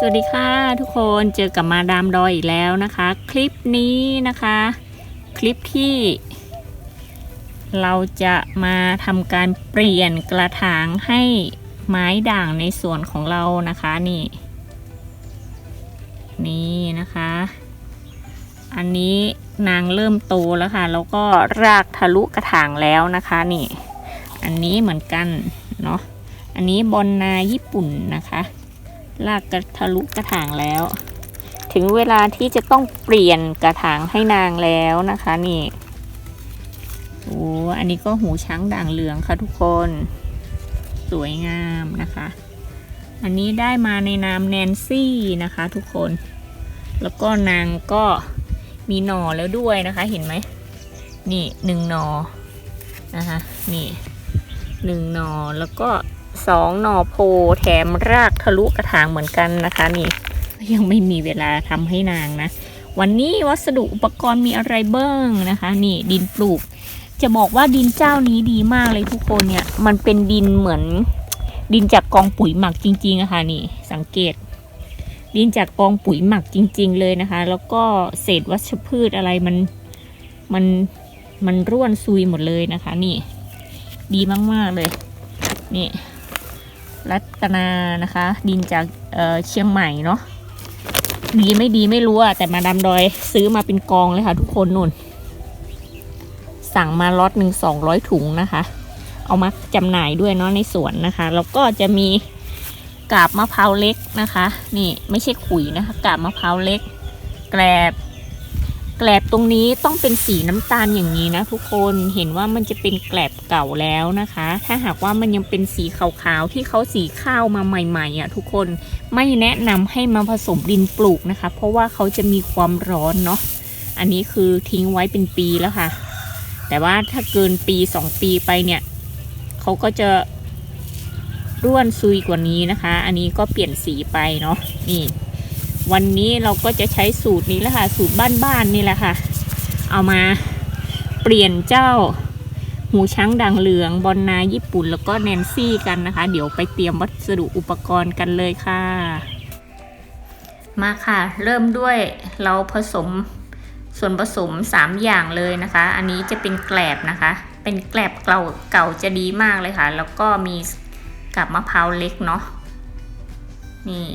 สวัสดีค่ะทุกคนเจอกับมาดามดอยอีกแล้วนะคะ คลิปนี้นะคะ คลิปที่ เราจะมาทำการเปลี่ยนกระถางให้ไม้ด่างในสวนของเรานะคะนี่ นี่นะคะ อันนี้นางเริ่มโตแล้วค่ะ แล้วก็รากทะลุกระถางแล้วนะคะนี่ อันนี้เหมือนกันเนาะอันนี้บอนนาญี่ปุ่นนะคะ ลากกระทะลุกระถางแล้ว ถึงเวลาที่จะต้องเปลี่ยนกระถางให้นางแล้วนะคะนี่โอ้อันนี้ก็หูช้างด่างเหลืองค่ะทุกคน สวยงามนะคะ อันนี้ได้มาในนามแนนซี่นะคะ ทุกคน แล้วก็นางก็มีหน่อแล้วด้วยนะคะ เห็นไหม นี่หนึ่งหน่อนะคะนี่หนึ่งหน่อแล้วก็ สองหน่อโพแถมรากทะลุกระถางเหมือนกันนะคะนี่ยังไม่มีเวลาทำให้นางนะ วันนี้วัสดุอุปกรณ์มีอะไรเบ้างนะคะ นี่ดินปลูก จะบอกว่าดินเจ้านี้ดีมากเลยทุกคนเนี่ย มันเป็นดินเหมือน ดินจากกองปุ๋ยหมักจริงๆอะคะ่ะนี่สังเกต ดินจากกองปุ๋ยหมักจริง ๆ เลยนะคะ แล้วก็เศษวัชพืชอะไรมันมันมันร่วนซุยหมดเลยนะคะ นี่ ดีมากๆเลย นี่ รัตนานะคะ ดินจากเเชียงใหม่เนาะดีไม่ดีไม่รู้อะแต่มาดามดอยซื้อมาเป็นกองเลยค่ะ ทุกคนนุ่น สั่งมาล็อตหนึ่งสองร้อยถุงนะคะ เอามาจำหน่ายด้วยเนาะในสวนนะคะ แล้วก็จะมีกาบมะพร้าวเล็กนะคะ นี่ไม่ใช่ขุยนะคะ กาบมะพร้าวเล็ก แกลบ แกลบตรงนี้ต้องเป็นสีน้ำตาลอย่างนี้นะทุกคนเห็นว่ามันจะเป็นแกลบเก่าแล้วนะคะ ถ้าหากว่ามันยังเป็นสีขาวๆที่เขาสีข้าวมาใหม่ๆอะทุกคนไม่แนะนำให้มาผสมดินปลูกนะคะ เพราะว่าเขาจะมีความร้อนเนาะอันนี้คือทิ้งไว้เป็นปีแล้วค่ะ แต่ว่าถ้าเกินปีสองปีไปเนี่ยเขาก็จะร่วนซุยกว่านี้นะคะ อันนี้ก็เปลี่ยนสีไปเนาะนี่ วันนี้เราก็จะใช้สูตรนี้แหละค่ะ สูตรบ้านๆนี่แหละค่ะ เอามาเปลี่ยนเจ้าหูช้างด่างเหลืองบอลนาญี่ปุ่นแล้วก็แนนซี่กันนะคะ เดี๋ยวไปเตรียมวัสดุอุปกรณ์กันเลยค่ะ มาค่ะ เริ่มด้วยเราผสมส่วนผสม 3 อย่างเลยนะคะ อันนี้จะเป็นแกลบนะคะ เป็นแกลบเก่าเก่าจะดีมากเลยค่ะ แล้วก็มีกับมะพร้าวเล็กเนาะนี่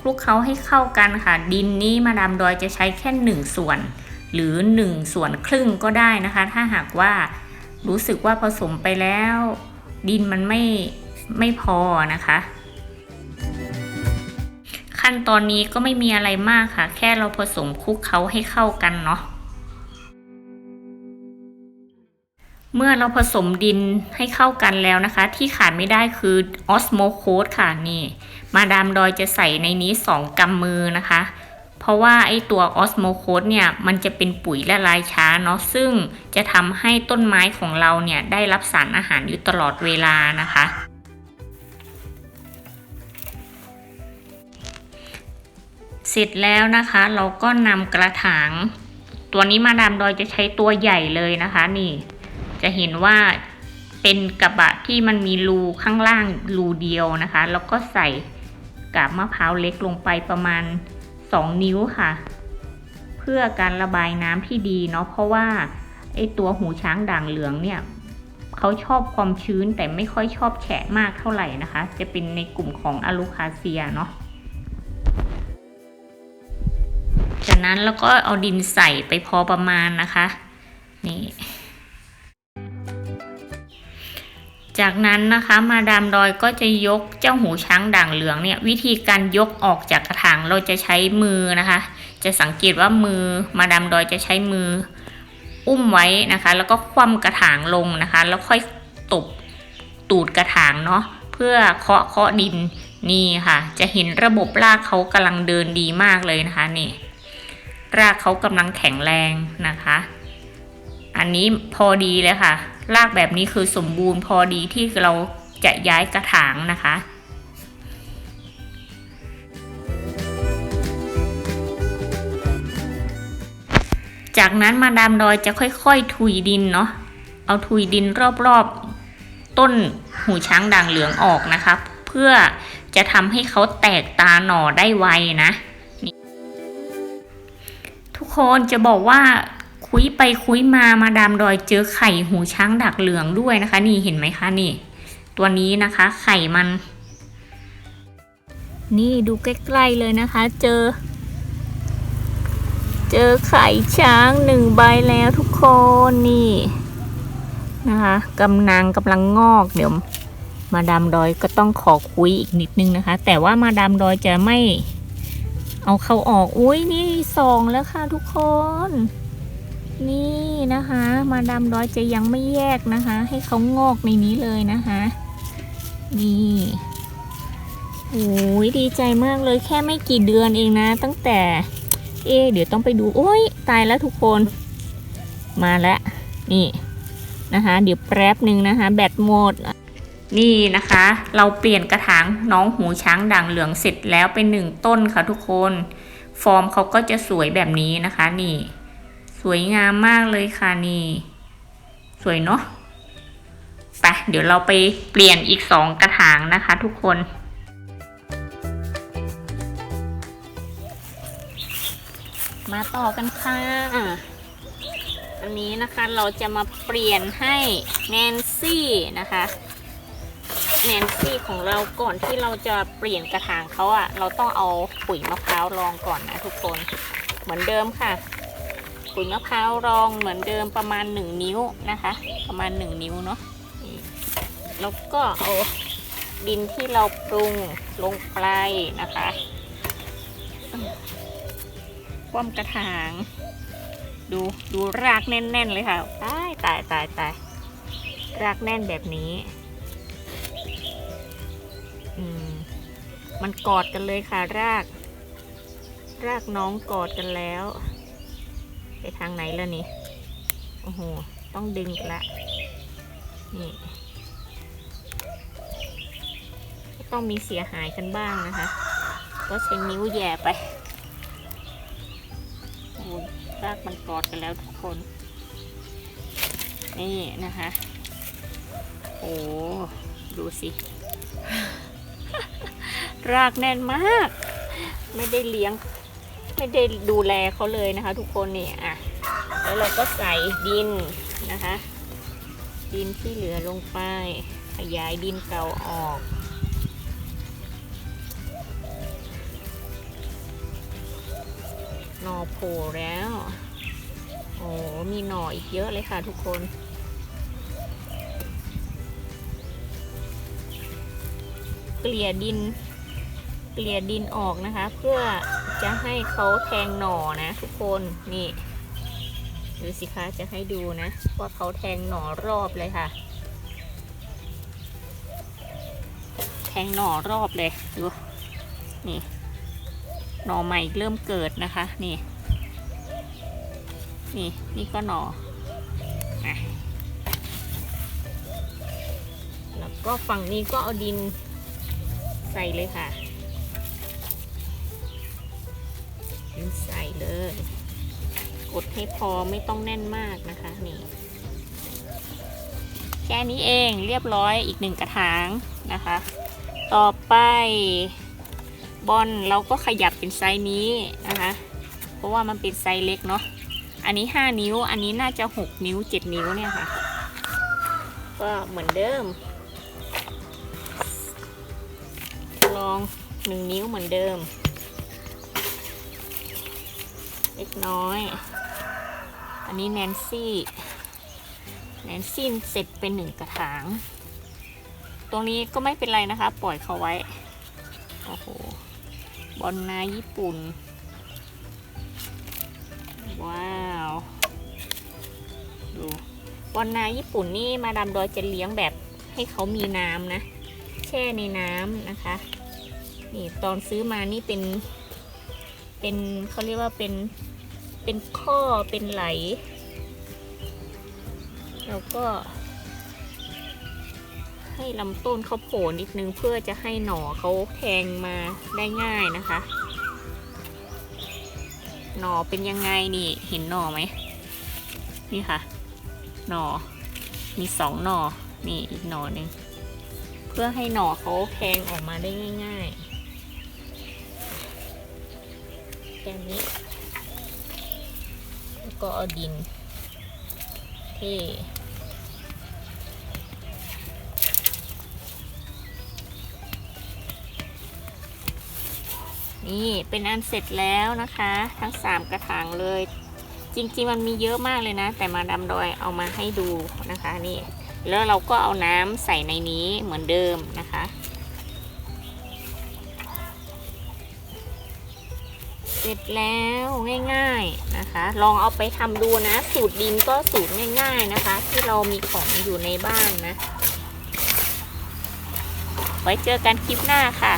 คลุกเคล้าให้เข้ากันค่ะ ดินนี้มาดามดอยจะใช้แค่หนึ่งส่วน หรือหนึ่งส่วนครึ่งก็ได้นะคะ ถ้าหากว่ารู้สึกว่าผสมไปแล้ว ดินมันไม่ไม่พอนะคะ ขั้นตอนนี้ก็ไม่มีอะไรมากค่ะ แค่เราผสมคลุกเคล้าให้เข้ากันเนาะ เมื่อเราผสมดินให้เข้ากันแล้วนะคะ ที่ขาดไม่ได้คือออสโมโคสค่ะนี่ มาดามดอยจะใส่ในนี้ 2กำมือนะคะ เพราะว่าไอตัวออสโมโคสเนี่ยมันจะเป็นปุ๋ยละลายช้าเนาะซึ่งจะทำให้ต้นไม้ของเราเนี่ยได้รับสารอาหารอยู่ตลอดเวลานะคะ เสร็จแล้วนะคะเราก็นำกระถาง ตัวนี้มาดามดอยจะใช้ตัวใหญ่เลยนะคะนี่ จะเห็นว่าเป็นกระบะที่มันมีรูข้างล่างรูเดียวนะคะ แล้วก็ใส่กาบมะพร้าวเล็กลงไปประมาณ 2 นิ้วค่ะ เพื่อการระบายน้ำที่ดีเนาะเพราะว่าไอตัวหูช้างด่างเหลืองเนี่ยเขาชอบความชื้นแต่ไม่ค่อยชอบแฉะมากเท่าไหร่นะคะ จะเป็นในกลุ่มของอะลูคาเซียเนาะจากนั้นแล้วก็เอาดินใส่ไปพอประมาณนะคะ นี่ จากนั้นนะคะมาดามดอยก็จะยกเจ้าหูช้างด่างเหลืองเนี่ยวิธีการยกออกจากกระถางเราจะใช้มือนะคะ จะสังเกตว่ามือมาดามดอยจะใช้มือ อุ้มไว้นะคะ แล้วก็คว่ำกระถางลงนะคะ แล้วค่อยตบตูดกระถางเนาะเพื่อเคาะเคาะดินนี่ค่ะ จะเห็นระบบรากเขากำลังเดินดีมากเลยนะคะนี่รากเขากำลังแข็งแรงนะคะ อันนี้พอดีเลยค่ะ รากแบบนี้คือสมบูรณ์พอดีที่เราจะย้ายกระถางนะคะจากนั้นมาดามดอยจะค่อยๆ ทุยดินเนาะ เอาทุยดินรอบๆ ต้นหูช้างด่างเหลืองออกนะคะ เพื่อจะทำให้เขาแตกตาหน่อได้ไวนะ ทุกคนจะบอกว่า คุยไปคุยมามาดามดอยเจอไข่หูช้างดักเหลืองด้วยนะคะ นี่เห็นไหมคะนี่ ตัวนี้นะคะ ไข่มัน นี่ดูใกล้ๆเลยนะคะ เจอ เจอไข่ช้างหนึ่งใบแล้วทุกคนนี่นะคะกำลังกำลังงอกเดี๋ยวมาดามดอยก็ต้องขอคุยอีกนิดนึงนะคะ แต่ว่ามาดามดอยจะไม่ เอาเขาออก อุ้ยนี่สองแล้วค่ะทุกคน นี่นะคะ มาดามดอยจะยังไม่แยกนะคะ ให้เขางอกในนี้เลยนะคะ นี่โอ้ยดีใจมากเลยแค่ไม่กี่เดือนเองนะ ตั้งแต่ เอ เดี๋ยวต้องไปดู โอ้ยตายแล้วทุกคน มาแล้วนี่นะคะ เดี๋ยวแป๊บหนึ่งนะคะ แบตหมดนี่นะคะ เราเปลี่ยนกระถางน้องหูช้างด่างเหลืองเสร็จแล้วเป็นหนึ่งต้นค่ะทุกคน ฟอร์มเขาก็จะสวยแบบนี้นะคะนี่ สวยงามมากเลยค่ะนี่ สวยเนาะไปเดี๋ยวเราไปเปลี่ยนอีกสองกระถางนะคะ ทุกคน มาต่อกันค่ะ อันนี้นะคะเราจะมาเปลี่ยนให้แนนซี่นะคะแนนซี่ของเราก่อนที่เราจะเปลี่ยนกระถางเขาอะ่ะเราต้องเอาปุ๋ยมะพร้าวรองก่อนนะทุกคน เหมือนเดิมค่ะ ยมะพร้าวรองเหมือนเดิมประมาณ 1 นิ้วนะคะ ประมาณ 1 นิ้วเนาะแล้วก็เอาดินที่เราปรุงลงไปนะคะคว่ำกระถาง ดูดูรากแน่น ๆ เลยค่ะ ตายตายตายตายรากแน่นแบบนี้อืมมันกอดกันเลยค่ะราก รากน้องกอดกันแล้ว ไปทางไหนแล้วนี่ โอ้โห ต้องดึงกันละ นี่ก็ต้องมีเสียหายกันบ้างนะคะ ก็ใช้นิ้วแย่ไปโอ้ยรากมันกอดกันแล้วทุกคน นี่นะคะ โอ้ดูสิ รากแน่นมาก ไม่ได้เลี้ยง ไม่ได้ดูแลเขาเลยนะคะ ทุกคนเนี่ยอะแล้วเราก็ใส่ดินนะคะ ดินที่เหลือลงไป ขยายดินเก่าออกหน่อโผล่แล้วโอ้มีหน่ออีกเยอะเลยค่ะทุกคนเกลี่ยดินเกลี่ยดินออกนะคะ เพื่อ จะให้เขาแทงหน่อนะทุกคนนี่ดูสิคะจะให้ดูนะ ว่าเขาแทงหน่อรอบเลยค่ะ แทงหน่อรอบเลยดูนี่หน่อใหม่เริ่มเกิดนะคะนี่ นี่นี่ก็หน่อแล้วก็ฝั่งนี้ก็เอาดินใส่เลยค่ะ ใส่เลย กดให้พอไม่ต้องแน่นมากนะคะนี่แค่นี้เองเรียบร้อยอีกหนึ่งกระถางนะคะ ต่อไปบอลเราก็ขยับเป็นไซส์นี้นะคะ เพราะว่ามันเป็นไซส์เล็กเนาะอันนี้ 5 นิ้วอันนี้น่าจะ 6 นิ้ว 7 นิ้วเนี่ยค่ะ ก็เหมือนเดิม ลอง 1 นิ้วเหมือนเดิม เล็กน้อย อันนี้แนนซี่ แนนซี่เสร็จเป็นหนึ่งกระถาง ตรงนี้ก็ไม่เป็นไรนะคะ ปล่อยเขาไว้ โอ้โห บอลนาญี่ปุ่น ว้าว ดู บอลนาญี่ปุ่นนี่มาดามดอยจะเลี้ยงแบบให้เขามีน้ำนะ แช่ในน้ำนะคะ นี่ตอนซื้อมานี่เป็นเป็นเขาเรียกว่าเป็น เป็นข้อเป็นไหลแล้วก็ ให้ลำต้นเขาโผล่นิดนึงเพื่อจะให้หน่อเขาแทงมาได้ง่ายนะคะ หน่อเป็นยังไงนี่เห็นหน่อไหมนี่ค่ะ หน่อมีสองหน่อนี่อีกหน่อหนึ่งเพื่อให้หน่อเขาแทงออกมาได้ง่ายๆแค่นี้ ก็เอาดินเทนี่เป็นอันเสร็จแล้วนะคะ ทั้งสามกระถางเลย จริงๆมันมีเยอะมากเลยนะ แต่มาดามดอยเอามาให้ดูนะคะนี่แล้วเราก็เอาน้ำใส่ในนี้เหมือนเดิมนะคะ ร็จแล้วง่าย ๆนะคะ ลองเอาไปทำดูนะ สูตรดินก็สูตรง่าย ๆนะคะ ที่เรามีของอยู่ในบ้านนะ ไว้เจอกันคลิปหน้าค่ะ